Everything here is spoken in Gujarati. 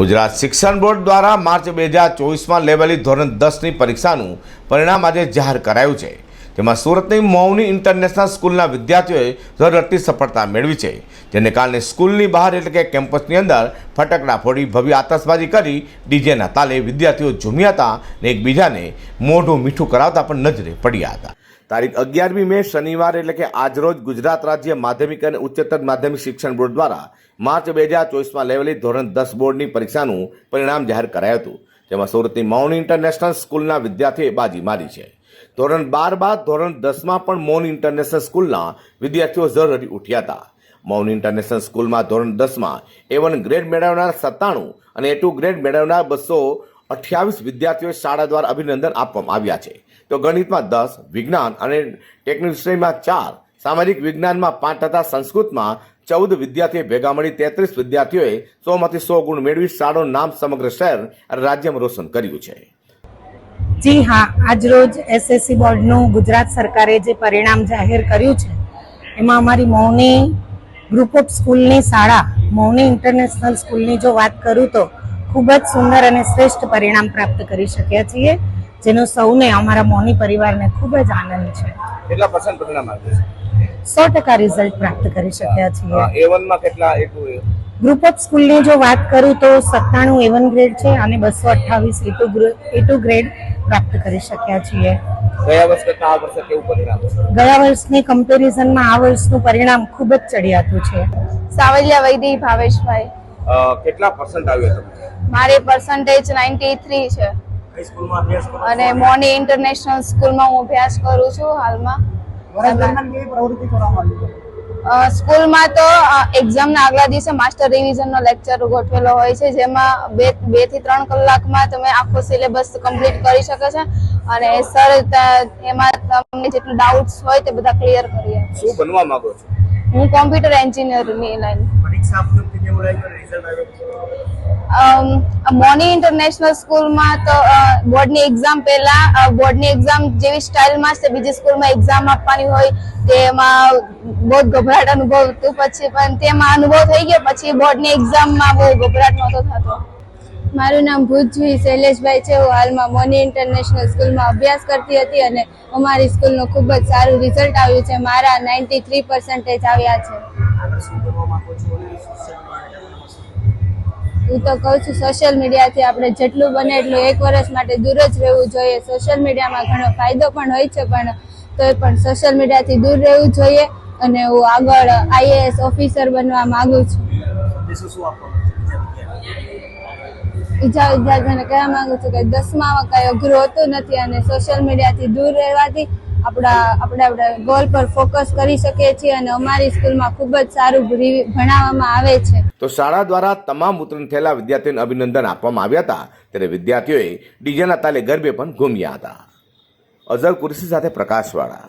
ગુજરાત શિક્ષણ બોર્ડ દ્વારા માર્ચ બે હજાર ચોવીસમાં લેવાયેલી ધોરણ દસની પરીક્ષાનું પરિણામ આજે જાહેર કરાયું છે. તેમાં સુરતની મૌની ઇન્ટરનેશનલ સ્કૂલના વિદ્યાર્થીઓએ ઝળહળતી સફળતા મેળવી છે. જેને કારણે સ્કૂલની બહાર એટલે કે કેમ્પસની અંદર ફટકડા ફોડી ભવ્ય આતશબાજી કરી ડીજેના તાલે વિદ્યાર્થીઓ ઝૂમ્યા હતા અને એકબીજાને મોઢું મીઠું કરાવતા પણ નજરે પડ્યા હતા. તારીખ અગિયારમી મે શનિવાર એટલે કે આજરોજ ગુજરાત રાજ્ય માધ્યમિક અને ઉચ્ચતર માધ્યમિક શિક્ષણ બોર્ડ દ્વારા માર્ચ બે હજાર ચોવીસમાં લેવલી ધોરણ દસ બોર્ડની પરીક્ષાનું પરિણામ જાહેર કરાયું હતું તેમાં સુરતની મૌન ઇન્ટરનેશનલ સ્કૂલના વિદ્યાર્થીએ બાજી મારી છે. ધોરણ બાર બાદ ધોરણ દસમાં પણ મૌન ઇન્ટરનેશનલ સ્કૂલના વિદ્યાર્થીઓ ઝરહરી ઉઠ્યા હતા. મૌન ઇન્ટરનેશનલ સ્કૂલમાં ધોરણ દસમાં એ વન ગ્રેડ મેળવનાર સત્તાણું અને એ ટુ ગ્રેડ મેળવનાર બસો અઠ્યાવીસ વિદ્યાર્થીઓએ શાળા દ્વારા અભિનંદન આપવામાં આવ્યા છે. તો ગણિતમાં દસ, વિજ્ઞાન અને ટેકનિસ્ટ્રીમાં ચાર, સામાજિક વિજ્ઞાનમાં પાંચ તથા સંસ્કૃતમાં ચૌદ વિદ્યાર્થીઓએ ભેગા મળી તેત્રીસ વિદ્યાર્થીઓએ સોમાંથી સો ગુણ મેળવી શાળાનું નામ સમગ્ર શહેર અને રાજ્યમાં રોશન કર્યું છે. જી હા આજરોજ એસએસસી બોર્ડનું ગુજરાત સરકારે જે પરિણામ જાહેર કર્યું છે, એમાં અમારી મૌની ગ્રુપ ઓફ સ્કૂલની શાળા મૌની ઇન્ટરનેશનલ સ્કૂલની જો વાત કરું તો ખૂબ જ સુંદર અને શ્રેષ્ઠ પરિણામ પ્રાપ્ત કરી શક્યા છીએ જેનો સૌને અમારા મૌની પરિવારને ખૂબ જ આનંદ છે. કેટલા પર્સન્ટ પરિણામ આવ્યું સો ટકા રિઝલ્ટ પ્રાપ્ત કરી શક્યા છીએ. છે એ માં કેટલા ગ્રુપ ઓફ સ્કૂલની જો વાત કરું તો સત્તાણું એવન ગ્રેડ છે અને બસો અઠ્ઠાવીસ એ ટુ ગ્રેડ પ્રાપ્ત કરી શક્યા છીએ. ગયા વર્ષ કરતા આ વર્ષે કેવું પરિણામ ગયા વર્ષની કમ્પેરિઝનમાં આ વર્ષનું પરિણામ ખૂબ જ ચડિયાતું છે. સાવલિયા વૈદી ભાવેશભાઈ. કેટલા પર્સન્ટ આવ્યો તમને? મારી પર્સન્ટેજ નાઇન્ટી થ્રી છે? અને મોની ઇન્ટરનેશનલ સ્કૂલમાં હું અભ્યાસ કરું છું હાલમાં. સ્કૂલમાં તો એક્ઝામના આગલા દિવસે માસ્ટર રિવિઝનનો લેક્ચર ગોઠવેલો હોય છે જેમાં બે બેથી ત્રણ કલાકમાં તમે આખો સિલેબસ કમ્પ્લીટ કરી શકો છો. અને સર એમાં તમને જેટલું ડાઉટ્સ હોય તે બધા ક્લિયર કરી આપે શું બનવા માંગો છો? હું કોમ્પ્યુટર એન્જિનિયરની લાઈન મોની ઇન્ટરનેશનલ સ્કૂલમાં તો બોર્ડની એક્ઝામ પહેલા બોર્ડની એક્ઝામ જેવી સ્ટાઇલમાં છે બીજી સ્કૂલમાં એક્ઝામ આપવાની હોય તેમાં બહુ ગભરાટ અનુભવ હતું પછી પણ તેમાં અનુભવ થઈ ગયો પછી બોર્ડની એક્ઝામમાં બહુ ગભરાટ નહોતો થતો. મારું નામ ભુજવી શૈલેષભાઈ છે હું હાલમાં મોની ઇન્ટરનેશનલ સ્કૂલમાં અભ્યાસ કરતી હતી અને અમારી સ્કૂલનું ખૂબ જ સારું રિઝલ્ટ આવ્યું છે. મારા નાઇન્ટી થ્રી પર્સન્ટેજ આવ્યા છે? હું તો કહું છું સોશિયલ મીડિયાથી આપણે જેટલું બને એટલું એક વર્ષ માટે દૂર જ રહેવું જોઈએ. સોશિયલ મીડિયામાં ઘણો ફાયદો પણ હોય છે પણ તોય પણ સોશિયલ મીડિયાથી દૂર રહેવું જોઈએ અને હું આગળ આઈએએસ ઓફિસર બનવા માંગુ છું. બીજા વિદ્યાર્થીઓને કહેવા માંગુ છું કે દસમામાં કઈ અઘરું હોતું નથી અને સોશિયલ મીડિયાથી દૂર રહેવાથી આપણા આપણા ગોલ પર ફોકસ કરી શકીએ છીએ અને અમારી સ્કૂલમાં ખૂબ જ સારું ભણાવવામાં આવે છે. તો શાળા દ્વારા તમામ ઉત્તીર્ણ થયેલા વિદ્યાર્થીઓને અભિનંદન આપવામાં આવ્યા હતા. ત્યારે વિદ્યાર્થીઓએ ડીજેના તાલે ગરબે પણ ઘૂમ્યા હતા. અઝર કુરશી સાથે પ્રકાશવાળા